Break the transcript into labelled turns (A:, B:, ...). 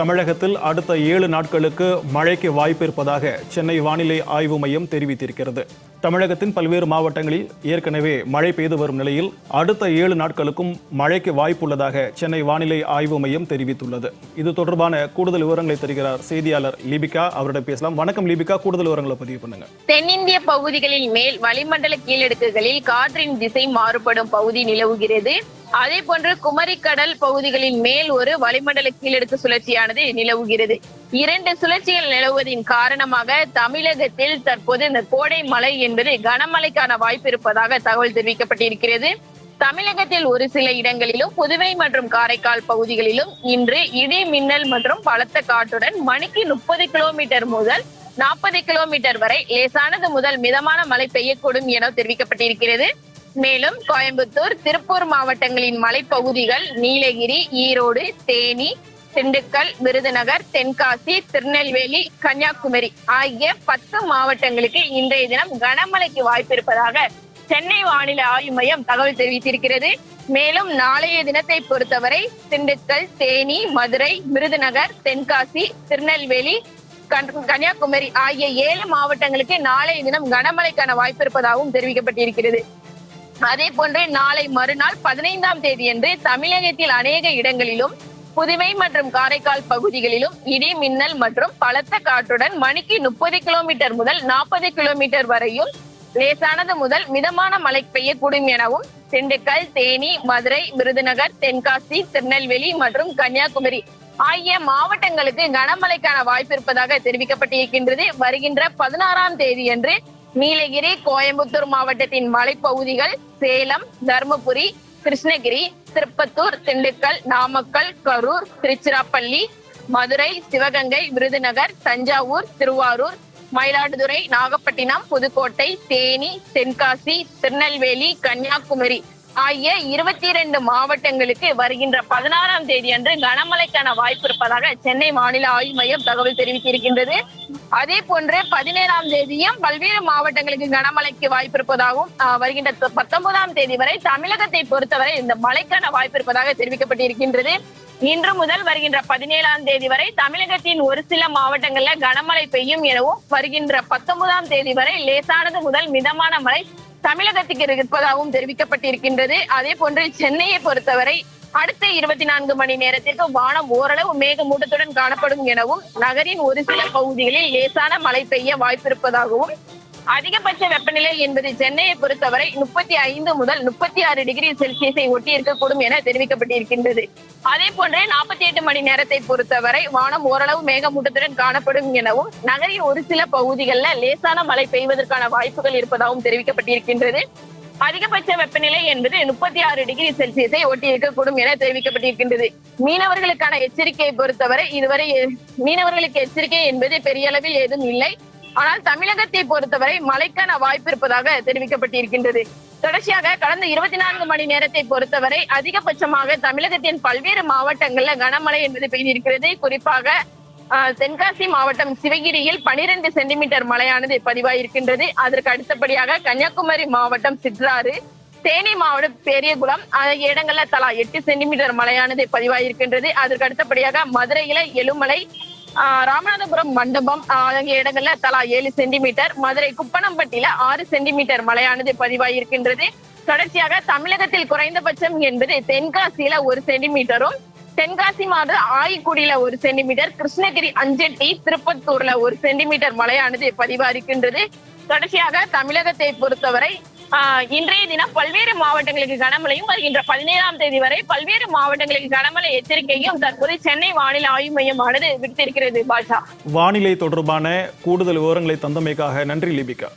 A: தமிழகத்தில் அடுத்த ஏழு நாட்களுக்கு மழைக்கு வாய்ப்பு இருப்பதாக சென்னை வானிலை ஆய்வு மையம் தெரிவித்திருக்கிறது தமிழகத்தின் பல்வேறு மாவட்டங்களில் ஏற்கனவே மழை பெய்து வரும் நிலையில் அடுத்த ஏழு நாட்களுக்கும் மழைக்கு வாய்ப்புள்ளதாக சென்னை வானிலை ஆய்வு மையம் தெரிவித்துள்ளது இது தொடர்பான கூடுதல் விவரங்களை தருகிறார் செய்தியாளர் லிபிகா அவரிடம் பேசலாம் வணக்கம் லிபிகா கூடுதல் விவரங்களை பதிவு பண்ணுங்க
B: தென்னிந்திய பகுதிகளில் மேல் வளிமண்டல கீழடுக்குகளில் காற்றின் திசை மாறுபடும் பகுதி நிலவுகிறது அதே போன்று குமரிக்கடல் பகுதிகளின் மேல் ஒரு வளிமண்டல கீழடுக்கு சுழற்சியானது நிலவுகிறது இரண்டு சுழற்சிகள் நிலவுவதின் காரணமாக தமிழகத்தில் தற்போது இந்த கோடை மழை என்பது கனமழைக்கான வாய்ப்பு இருப்பதாக தகவல் தெரிவிக்கப்பட்டிருக்கிறது தமிழகத்தில் ஒரு சில இடங்களிலும் புதுவை மற்றும் காரைக்கால் பகுதிகளிலும் இன்று இடி மின்னல் மற்றும் பலத்த காற்றுடன் மணிக்கு முப்பது கிலோமீட்டர் முதல் நாற்பது கிலோமீட்டர் வரை லேசானது முதல் மிதமான மழை பெய்யக்கூடும் என தெரிவிக்கப்பட்டிருக்கிறது மேலும் கோயம்புத்தூர் திருப்பூர் மாவட்டங்களின் மலைப்பகுதிகள் நீலகிரி ஈரோடு தேனி திண்டுக்கல் விருதுநகர் தென்காசி திருநெல்வேலி கன்னியாகுமரி ஆகிய பத்து மாவட்டங்களுக்கு இன்றைய தினம் கனமழைக்கு வாய்ப்பு இருப்பதாக சென்னை வானிலை ஆய்வு மையம் தகவல் தெரிவித்திருக்கிறது மேலும் நாளைய தினத்தை பொறுத்தவரை திண்டுக்கல் தேனி மதுரை விருதுநகர் தென்காசி திருநெல்வேலி கன்னியாகுமரி ஆகிய ஏழு மாவட்டங்களுக்கு நாளைய தினம் கனமழைக்கான வாய்ப்பு இருப்பதாகவும் தெரிவிக்கப்பட்டிருக்கிறது அதே போன்று நாளை மறுநாள் பதினைந்தாம் தேதியன்று தமிழகத்தில் அநேக இடங்களிலும் புதுவை மற்றும் காரைக்கால் பகுதிகளிலும் இடி மின்னல் மற்றும் பலத்த காற்றுடன் மணிக்கு முப்பது கிலோமீட்டர் முதல் நாற்பது கிலோமீட்டர் வரையும் லேசானது முதல் மிதமான மழை பெய்யக்கூடும் எனவும் திண்டுக்கல் தேனி மதுரை விருதுநகர் தென்காசி திருநெல்வேலி மற்றும் கன்னியாகுமரி ஆகிய மாவட்டங்களுக்கு கனமழைக்கான வாய்ப்பு இருப்பதாக தெரிவிக்கப்பட்டிருக்கின்றது வருகின்ற பதினாறாம் தேதி அன்று நீலகிரி கோயம்புத்தூர் மாவட்டத்தின் மலைப்பகுதிகள் சேலம் தருமபுரி கிருஷ்ணகிரி திருப்பத்தூர் திண்டுக்கல் நாமக்கல் கரூர் திருச்சிராப்பள்ளி மதுரை சிவகங்கை விருதுநகர் தஞ்சாவூர் திருவாரூர் மயிலாடுதுறை நாகப்பட்டினம் புதுக்கோட்டை தேனி தென்காசி திருநெல்வேலி கன்னியாகுமரி ஆகிய இருபத்தி இரண்டு மாவட்டங்களுக்கு வருகின்ற பதினாறாம் தேதி அன்று கனமழைக்கான வாய்ப்பு இருப்பதாக சென்னை மாநில ஆய்வு மையம் தகவல் தெரிவித்திருக்கின்றது அதே போன்று பதினேழாம் தேதியும் பல்வேறு மாவட்டங்களுக்கு கனமழைக்கு வாய்ப்பு இருப்பதாகவும் வருகின்ற பத்தொன்பதாம் தேதி வரை தமிழகத்தை பொறுத்தவரை இந்த மழைக்கான வாய்ப்பு இருப்பதாக தெரிவிக்கப்பட்டிருக்கின்றது இன்று முதல் வருகின்ற பதினேழாம் தேதி வரை தமிழகத்தின் ஒரு சில மாவட்டங்கள்ல கனமழை பெய்யும் எனவும் வருகின்ற பத்தொன்பதாம் தேதி வரை லேசானது முதல் மிதமான மழை தமிழகத்துக்கு இருப்பதாகவும் தெரிவிக்கப்பட்டிருக்கின்றது அதே போன்று சென்னையை பொறுத்தவரை அடுத்த இருபத்தி நான்கு மணி நேரத்திற்கு வானம் ஓரளவு மேகமூட்டத்துடன் காணப்படும் எனவும் நகரின் ஒரு சில பகுதிகளில் லேசான மழை பெய்ய வாய்ப்பிருப்பதாகவும் அதிகபட்ச வெப்பநிலை என்பது சென்னையை பொறுத்தவரை முப்பத்தி ஐந்து முதல் முப்பத்தி ஆறு டிகிரி செல்சியஸை ஒட்டி இருக்கக்கூடும் என தெரிவிக்கப்பட்டிருக்கின்றது அதே போன்றே நாற்பத்தி எட்டு மணி நேரத்தை பொறுத்தவரை வானம் ஓரளவு மேகமூட்டத்துடன் காணப்படும் எனவும் நகரின் ஒரு சில பகுதிகளில் லேசான மழை பெய்வதற்கான வாய்ப்புகள் இருப்பதாகவும் தெரிவிக்கப்பட்டிருக்கின்றது அதிகபட்ச வெப்பநிலை என்பது முப்பத்தி ஆறு டிகிரி செல்சியஸை ஒட்டி இருக்கக்கூடும் என தெரிவிக்கப்பட்டிருக்கின்றது மீனவர்களுக்கான எச்சரிக்கையை பொறுத்தவரை இதுவரை மீனவர்களுக்கு எச்சரிக்கை என்பது பெரிய அளவில் ஏதும் இல்லை ஆனால் தமிழகத்தை பொறுத்தவரை மழைக்கான வாய்ப்பு இருப்பதாக தெரிவிக்கப்பட்டிருக்கின்றது தொடர்ச்சியாக கடந்த இருபத்தி நான்கு மணி நேரத்தை பொறுத்தவரை அதிகபட்சமாக தமிழகத்தின் பல்வேறு மாவட்டங்கள்ல கனமழை என்பது பெய்திருக்கிறது குறிப்பாக தென்காசி மாவட்டம் சிவகிரியில் பனிரெண்டு சென்டிமீட்டர் மழையானது பதிவாயிருக்கின்றது அதற்கு அடுத்தபடியாக கன்னியாகுமரி மாவட்டம் சிற்றாறு தேனி மாவட்டம் பெரியகுளம் ஆகிய இடங்கள்ல தலா எட்டு சென்டிமீட்டர் மழையானது பதிவாயிருக்கின்றது அதற்கு அடுத்தபடியாக மதுரையில எழுமலை ராமநாதபுரம் மண்டபம் ஆகிய இடங்கள்ல தலா ஏழு சென்டிமீட்டர் மதுரை குப்பனம்பட்டியில ஆறு சென்டிமீட்டர் மழையானது இருக்கின்றது தொடர்ச்சியாக தமிழகத்தில் குறைந்தபட்சம் என்பது தென்காசியில ஒரு சென்டிமீட்டரும் தென்காசி மாத ஆயிக்குடியில ஒரு சென்டிமீட்டர் கிருஷ்ணகிரி அஞ்சட்டி திருப்பத்தூர்ல ஒரு சென்டிமீட்டர் மழையானது இருக்கின்றது தொடர்ச்சியாக தமிழகத்தை பொறுத்தவரை இன்றைய தினம் பல்வேறு மாவட்டங்களுக்கு கனமழையும் வருகின்ற பதினேழாம் தேதி வரை பல்வேறு மாவட்டங்களுக்கு கனமழை எச்சரிக்கையும் தற்போது சென்னை வானிலை ஆய்வு மையமானது விடுத்திருக்கிறது பாஷா
A: வானிலை தொடர்பான கூடுதல் விவரங்களை தந்தமைக்காக நன்றி லிபிகா